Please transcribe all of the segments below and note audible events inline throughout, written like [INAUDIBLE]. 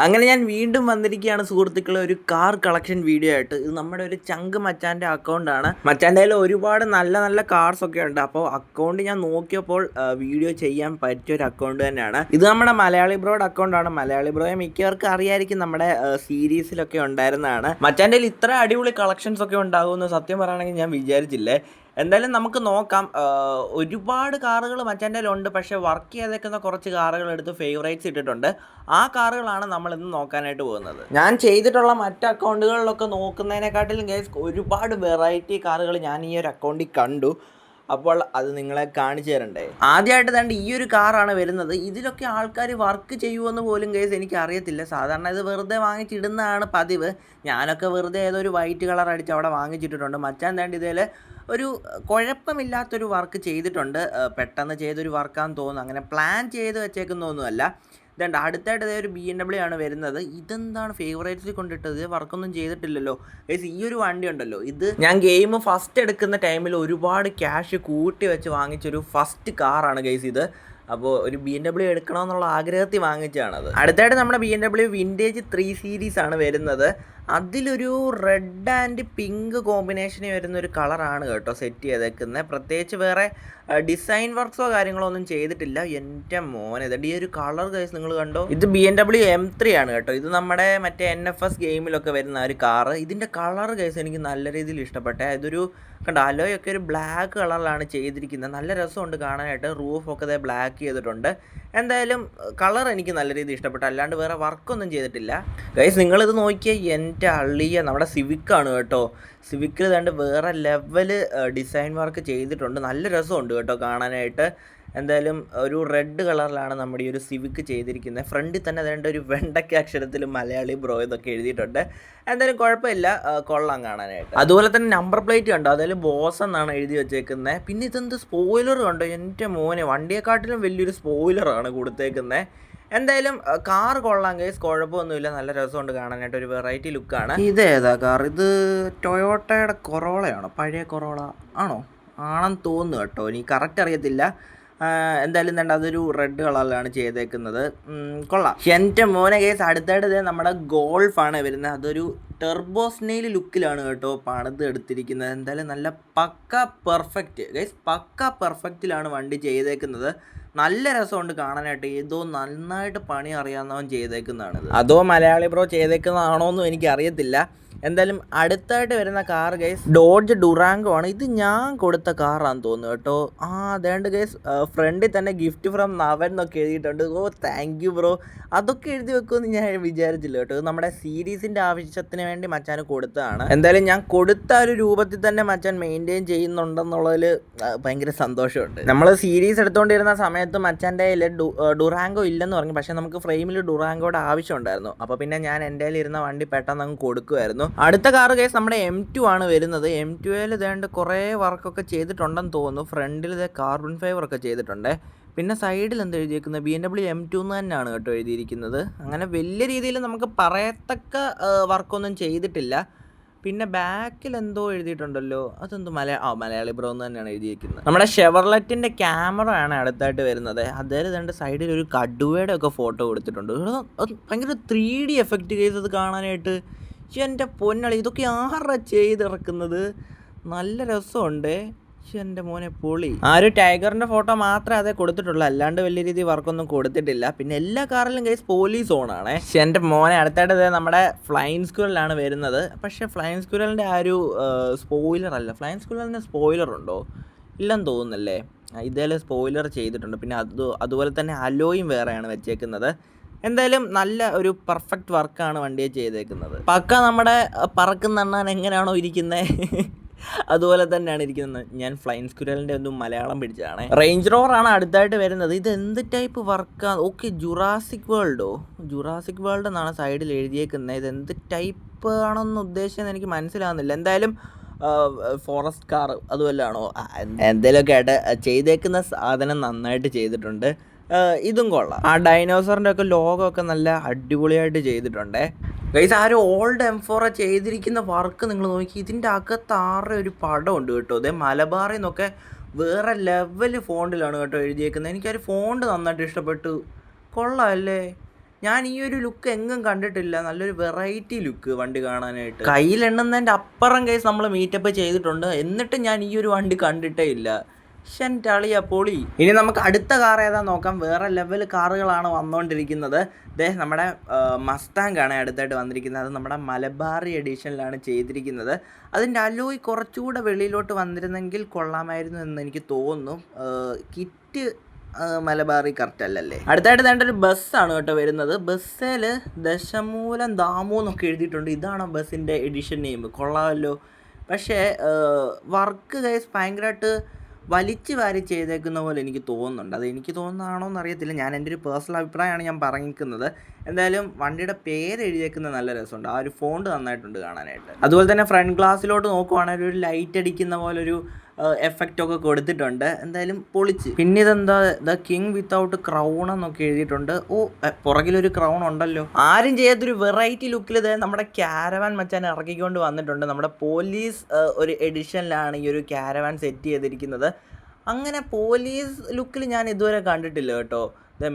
അങ്ങനെ ഞാൻ വീണ്ടും വന്നിരിക്കുകയാണ് സുഹൃത്തുക്കളെ ഒരു കാർ കളക്ഷൻ വീഡിയോ ആയിട്ട്. ഇത് നമ്മുടെ ഒരു ചങ്ക് മച്ചാന്റെ അക്കൗണ്ടാണ് മച്ചാന്റെ കയ്യിൽ ഒരുപാട് നല്ല നല്ല കാർസ് ഒക്കെ ഉണ്ട്. അപ്പോൾ അക്കൗണ്ട് ഞാൻ നോക്കിയപ്പോൾ വീഡിയോ ചെയ്യാൻ പറ്റിയ ഒരു അക്കൗണ്ട് തന്നെയാണ്. ഇത് നമ്മുടെ മലയാളി ബ്രോഡ് അക്കൗണ്ടാണ് മലയാളി ബ്രോയെ മിക്കവർക്കും അറിയായിരിക്കും നമ്മുടെ സീരീസിലൊക്കെ ഉണ്ടായിരുന്നതാണ്. മച്ചാന്റെ കയ്യിൽ ഇത്ര അടിപൊളി കളക്ഷൻസ് ഒക്കെ ഉണ്ടാകുമെന്ന് സത്യം പറയുകയാണെങ്കിൽ ഞാൻ വിചാരിച്ചില്ലേ? എന്തായാലും നമുക്ക് നോക്കാം. ഒരുപാട് കാറുകൾ മച്ചാന്റെ ഉണ്ട് പക്ഷേ വർക്ക് ചെയ്തേക്കുന്ന കുറച്ച് കാറുകൾ എടുത്ത് ഫേവറേറ്റ്സ് ഇട്ടിട്ടുണ്ട്. ആ കാറുകളാണ് നമ്മൾ ഇന്ന് നോക്കാനായിട്ട് പോകുന്നത്. ഞാൻ ചെയ്തിട്ടുള്ള മറ്റ് അക്കൗണ്ടുകളിലൊക്കെ നോക്കുന്നതിനെക്കാട്ടിലും ഗേസ് ഒരുപാട് വെറൈറ്റി കാറുകൾ ഞാൻ ഈ ഒരു അക്കൗണ്ടിൽ കണ്ടു. അപ്പോൾ അത് നിങ്ങളെ കാണിച്ചു തരണ്ടേ? ആദ്യമായിട്ട് തന്നെ ഈ ഒരു കാറാണ് വരുന്നത്. ഇതിലൊക്കെ ആൾക്കാർ വർക്ക് ചെയ്യുമെന്ന് പോലും കേസ് എനിക്ക് അറിയത്തില്ല. സാധാരണ ഇത് വെറുതെ വാങ്ങിച്ചിടുന്നതാണ് പതിവ്. ഞാനൊക്കെ വെറുതെ ഏതോ ഒരു വൈറ്റ് കളർ അടിച്ച് അവിടെ വാങ്ങിച്ചിട്ടിട്ടുണ്ട്. മച്ചാൻ തേണ്ട ഇതിൽ ഒരു കുഴപ്പമില്ലാത്തൊരു വർക്ക് ചെയ്തിട്ടുണ്ട്. പെട്ടെന്ന് ചെയ്തൊരു വർക്കാന്ന് തോന്നുന്നു. അങ്ങനെ പ്ലാൻ ചെയ്ത് വെച്ചേക്കുന്നൊന്നുമല്ല. ഇതുണ്ട് അടുത്തായിട്ട് ഒരു ബി എം ഡബ്ല്യു ആണ് വരുന്നത്. ഇതെന്താണ് ഫേവറേറ്റ്സിൽ കൊണ്ടിട്ടത്? വർക്കൊന്നും ചെയ്തിട്ടില്ലല്ലോ. ഗൈസ് ഈ ഒരു വണ്ടി ഉണ്ടല്ലോ. ഇത് ഞാൻ ഗെയിം ഫസ്റ്റ് എടുക്കുന്ന ടൈമിൽ ഒരുപാട് ക്യാഷ് കൂട്ടി വെച്ച് വാങ്ങിച്ചൊരു ഫസ്റ്റ് കാറാണ് ഗൈസ് ഇത്. അപ്പോൾ ഒരു ബി എം ഡബ്ല്യു എടുക്കണമെന്നുള്ള ആഗ്രഹത്തിൽ വാങ്ങിച്ചതാണത്. അടുത്തായിട്ട് നമ്മുടെ B M W vintage three series ആണ് വരുന്നത്. അതിലൊരു റെഡ് ആൻഡ് പിങ്ക് കോമ്പിനേഷൻ വരുന്ന ഒരു കളറാണ് കേട്ടോ സെറ്റ് ചെയ്തേക്കുന്നത് പ്രത്യേകിച്ച് വേറെ ഡിസൈൻ വർക്ക്സോ കാര്യങ്ങളോ ഒന്നും ചെയ്തിട്ടില്ല. എന്റെ മോനെ ഇതടി ഈ ഒരു കളർ ഗൈസ് നിങ്ങൾ കണ്ടോ? ഇത് B M W M three ആണ് കേട്ടോ. ഇത് നമ്മുടെ മറ്റേ എൻ എഫ് എസ് ഗെയിമിലൊക്കെ വരുന്ന ഒരു കാറ് ഇതിന്റെ കളർ ഗൈസ് എനിക്ക് നല്ല രീതിയിൽ ഇഷ്ടപ്പെട്ടെ. ഇതൊരു കണ്ട അലോയൊക്കെ ഒരു ബ്ലാക്ക് കളറിലാണ് ചെയ്തിരിക്കുന്നത് നല്ല രസമുണ്ട് കാണാനായിട്ട്. റൂഫൊക്കെ ഇതേ ബ്ലാക്ക് ചെയ്തിട്ടുണ്ട്. എന്തായാലും കളർ എനിക്ക് നല്ല രീതിയിൽ ഇഷ്ടപ്പെട്ടു. അല്ലാണ്ട് വേറെ വർക്കൊന്നും ചെയ്തിട്ടില്ല. ഗൈസ് നിങ്ങളിത് നോക്കിയാൽ എന്റെ അള്ളിയ നമ്മുടെ സിവിക്കാണ് കേട്ടോ. സിവിക്കിൽ തന്നെ വേറെ ലെവൽ ഡിസൈൻ വർക്ക് ചെയ്തിട്ടുണ്ട്. നല്ല രസമുണ്ട് കേട്ടോ കാണാനായിട്ട്. എന്തായാലും ഒരു റെഡ് കളറിലാണ് നമ്മുടെ ഈ ഒരു സിവിക്ക് ചെയ്തിരിക്കുന്നത്. ഫ്രണ്ടിൽ തന്നെ അതുകൊണ്ട് ഒരു വെണ്ടയ്ക്ക അക്ഷരത്തിൽ മലയാളി ബ്രോ എന്നൊക്കെ എഴുതിയിട്ടുണ്ട്. എന്തായാലും കുഴപ്പമില്ല കൊള്ളാം കാണാനായിട്ട്. അതുപോലെ തന്നെ നമ്പർ പ്ലേറ്റ് കണ്ടോ? അതായത് ബോസ് എന്നാണ് എഴുതി വെച്ചേക്കുന്നത് പിന്നെ ഇതെന്ത് സ്പോയിലർ കണ്ടോ? എന്റെ മോനെ വണ്ടിയെക്കാട്ടിലും വലിയൊരു സ്പോയിലറാണ് കൊടുത്തേക്കുന്നത് എന്തായാലും കാർ കൊള്ളാം കേസ് കുഴപ്പമൊന്നുമില്ല. നല്ല രസമുണ്ട് കാണാനായിട്ട്. ഒരു വെറൈറ്റി ലുക്കാണ് ഇതേതാ കാർ? ഇത് ടൊയോട്ടയുടെ കൊറോളയാണോ? പഴയ കൊറോള ആണോ? ആണെന്ന് തോന്നുന്നു കേട്ടോ. ഇനി കറക്റ്റ് അറിയത്തില്ല. എന്തായാലും തന്നെ അതൊരു റെഡ് കളറിലാണ് ചെയ്തേക്കുന്നത്. കൊള്ളാം. എന്റെ മോനെ കേസ് അടുത്തായിട്ട് നമ്മുടെ ഗോൾഫാണ് വരുന്നത്. അതൊരു ടെർബോ സ്നെയിൽ ലുക്കിലാണ് കേട്ടോ പണിത് എടുത്തിരിക്കുന്നത്. എന്തായാലും നല്ല പക്ക പെർഫെക്റ്റ് ഗൈസ് പക്ക പെർഫെക്റ്റിലാണ് വണ്ടി ചെയ്തേക്കുന്നത്. നല്ല രസമുണ്ട് കാണാനായിട്ട്. ഏതോ നന്നായിട്ട് പണി അറിയാവുന്നവൻ ചെയ്തേക്കുന്നതാണ് അതോ മലയാളി ബ്രോ ചെയ്തേക്കുന്നതാണോ എന്നും എനിക്ക് അറിയത്തില്ല എന്തായാലും അടുത്തായിട്ട് വരുന്ന കാർ ഗൈസ് ഡോഡ്ജ് ഡുറാങ്കോ ആണ്. ഇത് ഞാൻ കൊടുത്ത കാറാന്ന് തോന്നുന്നു കേട്ടോ. ആ അതേണ്ട് ഗൈസ് ഫ്രണ്ടിൽ തന്നെ ഗിഫ്റ്റ് ഫ്രം നവൻ എന്നൊക്കെ എഴുതിയിട്ടുണ്ട്. ഓ താങ്ക് യു ബ്രോ അതൊക്കെ എഴുതി വെക്കുമെന്ന് ഞാൻ വിചാരിച്ചില്ല കേട്ടോ. നമ്മുടെ സീരീസിന്റെ ആവശ്യത്തിന് വേണ്ടി മച്ചാൻ കൊടുത്തതാണ്. എന്തായാലും ഞാൻ കൊടുത്ത ഒരു രൂപത്തിൽ തന്നെ മച്ചാൻ മെയിന്റെയിൻ ചെയ്യുന്നുണ്ടെന്നുള്ളതിൽ ഭയങ്കര സന്തോഷമുണ്ട്. നമ്മൾ സീരീസ് എടുത്തുകൊണ്ടിരുന്ന സമയത്ത് മച്ചാന്റെ കയ്യിൽ ഡുറാങ്കോ ഇല്ലെന്ന് പറഞ്ഞു. പക്ഷേ നമുക്ക് ഫ്രെയിമിൽ ഡുറാങ്കോയുടെ ആവശ്യം ഉണ്ടായിരുന്നു അപ്പോൾ പിന്നെ ഞാൻ എന്റെ ഇരുന്ന വണ്ടി പെട്ടെന്ന് അങ്ങ് കൊടുക്കുമായിരുന്നു അടുത്ത കാർ കേസ് നമ്മുടെ എം ടു ആണ് വരുന്നത്. എം ടുവിൽ ഇതേണ്ട കുറേ വർക്കൊക്കെ ചെയ്തിട്ടുണ്ടെന്ന് തോന്നുന്നു. ഫ്രണ്ടിൽ ഇതേ കാർബൺ ഫൈബർ ഒക്കെ ചെയ്തിട്ടുണ്ട്. പിന്നെ സൈഡിൽ എന്ത് എഴുതിയിരിക്കുന്നത് B M W M two എന്ന് തന്നെയാണ് കേട്ടോ എഴുതിയിരിക്കുന്നത്. അങ്ങനെ വലിയ രീതിയിൽ നമുക്ക് പറയത്തക്ക വർക്കൊന്നും ചെയ്തിട്ടില്ല. പിന്നെ ബാക്കിൽ എന്തോ എഴുതിയിട്ടുണ്ടല്ലോ? അതെന്തോ മലയാ ആ മലയാളി ബ്രോ എന്ന് തന്നെയാണ് എഴുതിയിരിക്കുന്നത്. നമ്മുടെ ഷെവർലെറ്റിന്റെ ക്യാമറ ആണ് അടുത്തായിട്ട് വരുന്നത്. അതേൽ രണ്ട് സൈഡിൽ ഒരു കടുവയുടെ ഒക്കെ ഫോട്ടോ കൊടുത്തിട്ടുണ്ട്. ഭയങ്കര ത്രീ ഡി എഫക്റ്റ് ചെയ്തത് കാണാനായിട്ട്. എന്റെ പൊന്നളി ഇതൊക്കെ ആരുടെ ചെയ്തിറക്കുന്നത്? നല്ല രസമുണ്ട്. എന്റെ മോനെ പൊളി. ആ ഒരു ടൈഗറിന്റെ ഫോട്ടോ മാത്രമേ അതേ കൊടുത്തിട്ടുള്ളൂ. അല്ലാണ്ട് വലിയ രീതി വർക്കൊന്നും കൊടുത്തിട്ടില്ല. പിന്നെ എല്ലാ കാറിലും കേസ് പോലീസ് ഓണാണ് എന്റെ മോനെ അടുത്തായിട്ട് നമ്മുടെ ഫ്ലൈൻ സ്കൂളിലാണ് വരുന്നത്. പക്ഷെ ഫ്ലൈൻ സ്കൂളിന്റെ ആ ഒരു സ്പോയിലർ അല്ല. ഫ്ലൈൻ സ്കൂളിന്റെ സ്പോയിലർ ഉണ്ടോ? ഇല്ലെന്ന് തോന്നുന്നല്ലേ? ഇതേലെ സ്പോയിലർ ചെയ്തിട്ടുണ്ട്. പിന്നെ അത് അതുപോലെ തന്നെ അലോയും വേറെയാണ് വെച്ചേക്കുന്നത്. എന്തായാലും നല്ല ഒരു പെർഫെക്റ്റ് വർക്കാണ് വണ്ടിയെ ചെയ്തേക്കുന്നത്. പക്ക നമ്മുടെ പറക്കുന്ന എങ്ങനെയാണോ ഇരിക്കുന്നത് അതുപോലെ തന്നെയാണ് ഇരിക്കുന്നത്. ഞാൻ ഫ്ലൈൻ സ്കുരലിന്റെ ഒന്നും മലയാളം പിടിച്ചതാണ്. റേഞ്ച് റോവറാണ് അടുത്തായിട്ട് വരുന്നത്. ഇത് എന്ത് ടൈപ്പ് വർക്കാണ് ഓക്കെ ജുറാസിക് വേൾഡോ ജുറാസിക് വേൾഡ് എന്നാണ് സൈഡിൽ എഴുതിയേക്കുന്നത്. ഇത് എന്ത് ടൈപ്പ് ആണെന്ന് ഉദ്ദേശിച്ചത് എനിക്ക് മനസ്സിലാകുന്നില്ല എന്തായാലും ഫോറസ്റ്റ് കാർ അതുമല്ലാണോ? എന്തെങ്കിലുമൊക്കെ ആയിട്ട് ചെയ്തേക്കുന്ന സാധനം നന്നായിട്ട് ചെയ്തിട്ടുണ്ട്. ഇതും കൊള്ളാം. ആ ഡൈനോസറിന്റെ ഒക്കെ ലോകമൊക്കെ നല്ല അടിപൊളിയായിട്ട് ചെയ്തിട്ടുണ്ട്. ഗൈസ് ആ ഒരു ഓൾഡ് എം ഫോർ ചെയ്തിരിക്കുന്ന വർക്ക് നിങ്ങൾ നോക്കി ഇതിന്റെ അകത്ത് ആറ് ഒരു പടമുണ്ട് കേട്ടോ. അതേ മലബാറിൽ നിന്നൊക്കെ വേറെ ലെവൽ ഫോണ്ടിലാണ് കേട്ടോ എഴുതിയേക്കുന്നത്. എനിക്കൊരു ഫോണ്ട് നന്നായിട്ട് ഇഷ്ടപ്പെട്ടു. കൊള്ളാം അല്ലേ ഞാൻ ഈ ഒരു ലുക്ക് എങ്ങും കണ്ടിട്ടില്ല. നല്ലൊരു വെറൈറ്റി ലുക്ക് വണ്ടി കാണാനായിട്ട്. കയ്യിലെണ്ണുന്നതിന്റെ അപ്പുറം കേസ് നമ്മൾ മീറ്റപ്പ് ചെയ്തിട്ടുണ്ട്. എന്നിട്ട് ഞാൻ ഈ ഒരു വണ്ടി കണ്ടിട്ടേ ഇല്ല. ഷെന്റെ അളിയ പൊളി ഇനി നമുക്ക് അടുത്ത കാർ ഏതാ നോക്കാം. വേറെ ലെവൽ കാറുകളാണ് വന്നുകൊണ്ടിരിക്കുന്നത് ദേ നമ്മുടെ മസ്താങ്ക് ആണ് അടുത്തായിട്ട് വന്നിരിക്കുന്നത്. അത് നമ്മുടെ മലബാറി എഡിഷനിലാണ് ചെയ്തിരിക്കുന്നത്. അതിന്റെ അലോയി കുറച്ചുകൂടെ വെളിയിലോട്ട് വന്നിരുന്നെങ്കിൽ കൊള്ളാമായിരുന്നു എന്ന് എനിക്ക് തോന്നുന്നു. കിറ്റ് മലബാറി കറക്റ്റ് അല്ലല്ലേ? അടുത്തായിട്ട് വേണ്ട ഒരു ബസ്സാണ് കേട്ടോ വരുന്നത്. ബസ്സിൽ ദശമൂലം ദാമു എന്നൊക്കെ എഴുതിയിട്ടുണ്ട്. ഇതാണ് ബസ്സിന്റെ എഡിഷൻ നെയിം കൊള്ളാമല്ലോ. പക്ഷേ വർക്ക് ഗൈസ് ഭയങ്കരമായിട്ട് വലിച്ചു വാരി ചെയ്തേക്കുന്ന പോലെ എനിക്ക് തോന്നുന്നുണ്ട്. അത് എനിക്ക് തോന്നുന്നതാണോ എന്ന് അറിയത്തില്ല ഞാൻ എന്റെ ഒരു പേഴ്സണൽ അഭിപ്രായമാണ് ഞാൻ പറഞ്ഞിരിക്കുന്നത്. എന്തായാലും വണ്ടിയുടെ പേര് എഴുതിയേക്കുന്നത് നല്ല രസമുണ്ട്. ആ ഒരു ഫോണ്ട് നന്നായിട്ടുണ്ട് കാണാനായിട്ട്. അതുപോലെ തന്നെ ഫ്രണ്ട് ഗ്ലാസ്സിലോട്ട് നോക്കുവാണെങ്കിൽ ഒരു ലൈറ്റ് അടിക്കുന്ന പോലെ ഒരു എഫക്റ്റ് ഒക്കെ കൊടുത്തിട്ടുണ്ട്. എന്തായാലും പൊളിച്ച്. പിന്നെ ഇതെന്താ ദ കിങ് വിത്തൗട്ട് ക്രൗൺ എന്നൊക്കെ എഴുതിയിട്ടുണ്ട്. ഓ പുറകിലൊരു ക്രൗൺ ഉണ്ടല്ലോ. ആരും ചെയ്യാത്തൊരു വെറൈറ്റി ലുക്കിൽ ഇത് നമ്മുടെ ക്യാരവാൻ മച്ചാൻ ഇറക്കിക്കൊണ്ട് വന്നിട്ടുണ്ട്. നമ്മുടെ പോലീസ് ഒരു എഡിഷനിലാണ് ഈ ഒരു ക്യാരവാൻ സെറ്റ് ചെയ്തിരിക്കുന്നത്. അങ്ങനെ പോലീസ് ലുക്കിൽ ഞാൻ ഇതുവരെ കണ്ടിട്ടില്ല കേട്ടോ.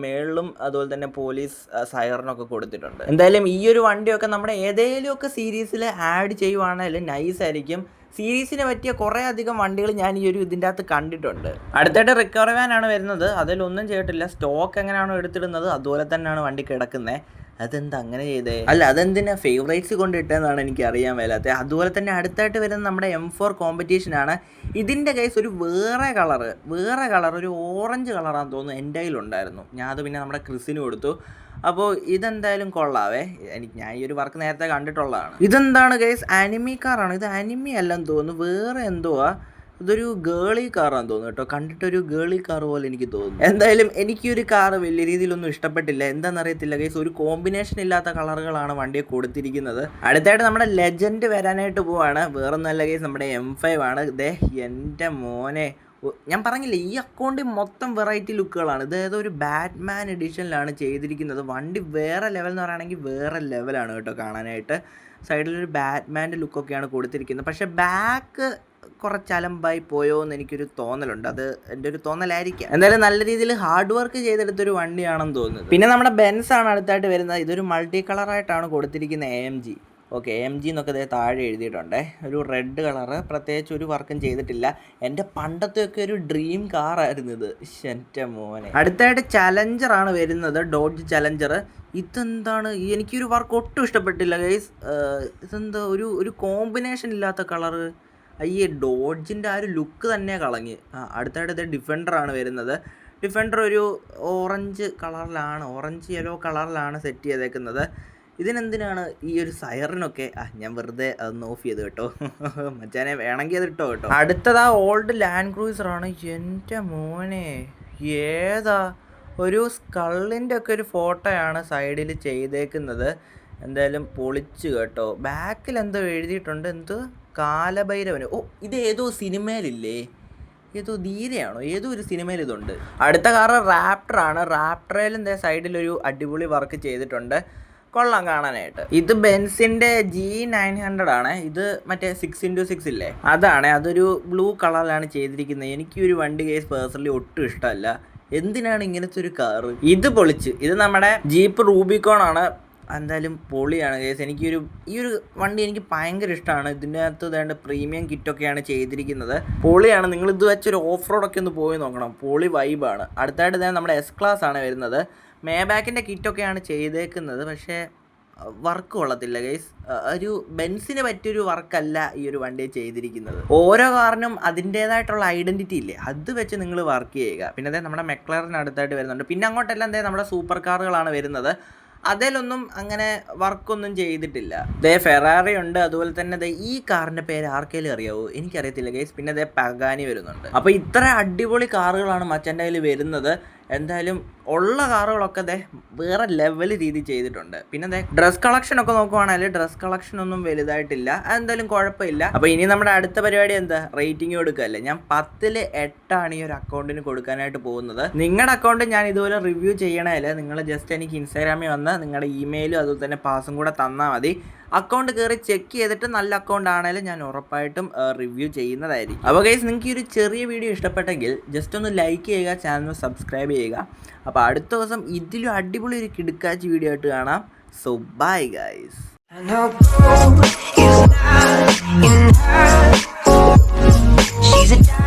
മേളിലും അതുപോലെ തന്നെ പോലീസ് സൈറനൊക്കെ കൊടുത്തിട്ടുണ്ട്. എന്തായാലും ഈ ഒരു വണ്ടിയൊക്കെ നമ്മുടെ ഏതെങ്കിലുമൊക്കെ സീരീസിൽ ആഡ് ചെയ്യുവാണെങ്കിൽ നൈസ് ആയിരിക്കും. സീരീസിന് പറ്റിയ കുറേ അധികം വണ്ടികൾ ഞാൻ ഈ ഒരു ഇതിന്റെ അകത്ത് കണ്ടിട്ടുണ്ട്. അടുത്തായിട്ട് റിക്കവറി വാനാണ് വരുന്നത്. അതിലൊന്നും ചെയ്തിട്ടില്ല. സ്റ്റോക്ക് എങ്ങനെയാണോ എടുത്തിടുന്നത് അതുപോലെ തന്നെയാണ് വണ്ടി കിടക്കുന്നത് അതെന്താ അങ്ങനെ ചെയ്തേ? അല്ല അതെന്തിനാ ഫേവറേറ്റ്സ് കൊണ്ടിട്ടെന്നാണ് എനിക്ക് അറിയാൻ മേലാത്തത് അതുപോലെ തന്നെ അടുത്തായിട്ട് വരുന്ന നമ്മുടെ എം ഫോർ കോമ്പറ്റീഷനാണ് ഇതിന്റെ കേസ് ഒരു വേറെ കളറ് വേറെ കളർ ഒരു ഓറഞ്ച് കളറാണെന്ന് തോന്നുന്നു എന്റെ കയ്യിലുണ്ടായിരുന്നു. ഞാൻ അത് പിന്നെ നമ്മുടെ ക്രിസിന് കൊടുത്തു. അപ്പോൾ ഇതെന്തായാലും കൊള്ളാവേ. എനിക്ക് ഞാൻ ഈ ഒരു വർക്ക് നേരത്തെ കണ്ടിട്ടുള്ളതാണ്. ഇതെന്താണ് ഗൈസ് അനിമി കാറാണ് ഇത് അനിമി അല്ലെന്ന് തോന്നുന്നു. വേറെ എന്തുവാ? ഇതൊരു ഗേളി കാറാന്ന് തോന്നുന്നു കേട്ടോ. കണ്ടിട്ടൊരു ഗേളി കാർ പോലെ എനിക്ക് തോന്നുന്നു. എന്തായാലും എനിക്ക് ഒരു കാർ വലിയ രീതിയിലൊന്നും ഇഷ്ടപ്പെട്ടില്ല. എന്താണെന്നറിയത്തില്ല ഗൈസ് ഒരു കോമ്പിനേഷൻ ഇല്ലാത്ത കളറുകളാണ് വണ്ടിയെ കൊടുത്തിരിക്കുന്നത്. അടുത്തായിട്ട് നമ്മുടെ ലെജൻഡ് വരാനായിട്ട് പോവാണ്. വേറൊന്നല്ല ഗൈസ് നമ്മുടെ എം ഫൈവ് ആണ്. ദേ എന്റെ മോനെ. ഞാൻ പറഞ്ഞില്ലേ ഈ അക്കൗണ്ടിൽ മൊത്തം വെറൈറ്റി ലുക്കുകളാണ് ഇത് ഒരു ബാറ്റ്മാൻ എഡിഷനിലാണ് ചെയ്തിരിക്കുന്നത്. വണ്ടി വേറെ ലെവൽ എന്ന് പറയുകയാണെങ്കിൽ വേറെ ലെവലാണ് കേട്ടോ കാണാനായിട്ട്. സൈഡിലൊരു ബാറ്റ്മാന്റെ ലുക്കൊക്കെയാണ് കൊടുത്തിരിക്കുന്നത്. പക്ഷേ ബാക്ക് കുറച്ച് അലമ്പായി പോയോ എന്ന് എനിക്കൊരു തോന്നലുണ്ട്. അത് എന്റെ ഒരു തോന്നലായിരിക്കാം. എന്തായാലും നല്ല രീതിയിൽ ഹാർഡ് വർക്ക് ചെയ്തെടുത്തൊരു വണ്ടിയാണെന്ന് തോന്നുന്നു. പിന്നെ നമ്മുടെ ബെൻസ് ആണ് അടുത്തായിട്ട് വരുന്നത്. ഇതൊരു മൾട്ടി കളറായിട്ടാണ് കൊടുത്തിരിക്കുന്ന A M G okay M G എന്നൊക്കെ ദേ താഴെ എഴുതിയിട്ടുണ്ട്. ഒരു റെഡ് കളറ് പ്രത്യേകിച്ച് ഒരു വർക്കും ചെയ്തിട്ടില്ല. എന്റെ പണ്ടത്തെയൊക്കെ ഒരു ഡ്രീം കാറായിരുന്നു ഇത്. എന്റെ മോനെ. അടുത്തായിട്ട് ചലഞ്ചർ ആണ് വരുന്നത് ഡോഡ്ജ് ചലഞ്ചർ ഇതെന്താണ്? എനിക്കൊരു വർക്ക് ഒട്ടും ഇഷ്ടപ്പെട്ടില്ല ഗൈസ് ഇതെന്താ? ഒരു ഒരു കോമ്പിനേഷൻ ഇല്ലാത്ത കളറ് അയ്യേ ഡോഡ്ജിന്റെ ആ ഒരു ലുക്ക് തന്നെ കളഞ്ഞ്. ആ അടുത്തായിട്ട് ഇത് ഡിഫൻഡർ ആണ് വരുന്നത്. ഡിഫൻഡർ ഒരു ഓറഞ്ച് കളറിലാണ് ഓറഞ്ച് യെല്ലോ കളറിലാണ് സെറ്റ് ചെയ്തേക്കുന്നത്. ഇതിനെന്തിനാണ് ഈ ഒരു സയറിനൊക്കെ ആ ഞാൻ വെറുതെ അതൊന്ന് ഓഫ് ചെയ്ത് കേട്ടോ. [LAUGHS] മച്ചാനെ വേണമെങ്കിൽ അത് ഇട്ടോ കേട്ടോ. അടുത്തത് ആ ഓൾഡ് ലാൻഡ് ക്രൂസർ ആണ്. എന്റെ മോനെ ഏതാ? ഒരു സ്കള്ളിന്റെ ഒക്കെ ഒരു ഫോട്ടോയാണ് സൈഡിൽ ചെയ്തേക്കുന്നത്. എന്തായാലും പൊളിച്ചു കേട്ടോ. ബാക്കിൽ എന്തോ എഴുതിയിട്ടുണ്ട്. എന്ത്? കാലഭൈരവന്. ഓ ഇത് ഏതോ സിനിമയിലില്ലേ? ഏതോ ധീരയാണോ? ഏതോ ഒരു സിനിമയിൽ ഇതുണ്ട്. അടുത്ത കാറ് റാപ്റ്ററിലും ദേ സൈഡിൽ ഒരു അടിപൊളി വർക്ക് ചെയ്തിട്ടുണ്ട്. കൊള്ളാം കാണാനായിട്ട്. ഇത് ബെൻസിന്റെ ജി നയൻ ഹൺഡ്രഡ് ആണ്. ഇത് മറ്റേ സിക്സ് ഇന്റു സിക്സ് ഇല്ലേ? അതാണ്. അതൊരു ബ്ലൂ കളറിലാണ് ചെയ്തിരിക്കുന്നത്. എനിക്ക് ഒരു വണ്ടി കേസ് പേഴ്സണലി ഒട്ടും ഇഷ്ടമല്ല. എന്തിനാണ് ഇങ്ങനത്തെ ഒരു കാർ ഇത് പൊളിച്ച്. ഇത് നമ്മുടെ ജീപ്പ് റൂബിക്കോൺ ആണ്. എന്തായാലും പൊളിയാണ് കേസ്. എനിക്കൊരു ഈ ഒരു വണ്ടി എനിക്ക് ഭയങ്കര ഇഷ്ടമാണ്. ഇതിന്റെ അകത്ത് വേണ്ട പ്രീമിയം കിറ്റൊക്കെയാണ് ചെയ്തിരിക്കുന്നത്. പൊളിയാണ്. നിങ്ങൾ ഇത് വെച്ചൊരു ഓഫ് റോഡൊക്കെ ഒന്ന് പോയി നോക്കണം. പൊളി വൈബാണ് അടുത്തായിട്ട് തന്നെ നമ്മുടെ എസ് ക്ലാസ് ആണ് വരുന്നത്. മേബാക്കിന്റെ കിറ്റൊക്കെയാണ് ചെയ്തേക്കുന്നത്. പക്ഷേ വർക്ക് കൊള്ളത്തില്ല ഗൈസ് ഒരു ബെൻസിന് പറ്റിയൊരു വർക്കല്ല ഈ ഒരു വണ്ടി ചെയ്തിരിക്കുന്നത്. ഓരോ കാറിനും അതിന്റേതായിട്ടുള്ള ഐഡന്റിറ്റി ഇല്ലേ? അത് വെച്ച് നിങ്ങൾ വർക്ക് ചെയ്യുക. പിന്നെ അതേ നമ്മുടെ മെക്ലറിന് അടുത്തായിട്ട് വരുന്നുണ്ട്. പിന്നെ അങ്ങോട്ടെല്ലാം എന്തേ നമ്മുടെ സൂപ്പർ കാറുകളാണ് വരുന്നത്. അതിലൊന്നും അങ്ങനെ വർക്കൊന്നും ചെയ്തിട്ടില്ല. ദേ ഫെറാറി ഉണ്ട്. അതുപോലെ തന്നെ ദേ ഈ കാറിന്റെ പേര് ആർക്കെങ്കിലും അറിയാവോ? എനിക്കറിയത്തില്ല ഗൈസ് പിന്നെ ദേ പഗാനി വരുന്നുണ്ട്. അപ്പോൾ ഇത്ര അടിപൊളി കാറുകളാണ് മച്ചന്റെ കയ്യിൽ വരുന്നത്. എന്തായാലും ഉള്ള കാറുകളൊക്കെ ദേ വേറെ ലെവൽ രീതി ചെയ്തിട്ടുണ്ട്. പിന്നെ ദേ ഡ്രസ് കളക്ഷൻ ഒക്കെ നോക്കുവാണെങ്കിൽ ഡ്രസ് കളക്ഷൻ ഒന്നും വലുതായിട്ടില്ല. എന്തായാലും കുഴപ്പമില്ല. അപ്പോൾ ഇനി നമ്മുടെ അടുത്ത പരിപാടി എന്താ? റേറ്റിംഗ് കൊടുക്കുകയല്ലേ? ഞാൻ പത്തിൽ എട്ടാണ് ഈ ഒരു അക്കൗണ്ടിന് കൊടുക്കാനായിട്ട് പോകുന്നത്. നിങ്ങളുടെ അക്കൗണ്ട് ഞാൻ ഇതുപോലെ റിവ്യൂ ചെയ്യണേൽ നിങ്ങൾ ജസ്റ്റ് എനിക്ക് ഇൻസ്റ്റാഗ്രാമിൽ വന്ന് നിങ്ങളുടെ ഇമെയിലും അതുപോലെ തന്നെ പാസും കൂടെ തന്നാൽ മതി. അക്കൗണ്ട് കയറി ചെക്ക് ചെയ്തിട്ട് നല്ല അക്കൗണ്ട് ആണെങ്കിലും ഞാൻ ഉറപ്പായിട്ടും റിവ്യൂ ചെയ്യുന്നതായിരിക്കും. അപ്പോൾ ഗൈസ് നിങ്ങൾക്ക് ഈ ഒരു ചെറിയ വീഡിയോ ഇഷ്ടപ്പെട്ടെങ്കിൽ ജസ്റ്റ് ഒന്ന് ലൈക്ക് ചെയ്യുക ചാനൽ സബ്സ്ക്രൈബ് ചെയ്യുക. അപ്പോൾ അടുത്ത ദിവസം ഇതിലും അടിപൊളി ഒരു കിടുക്കാച്ച് വീഡിയോ ആയിട്ട് കാണാം. So bye guys She's a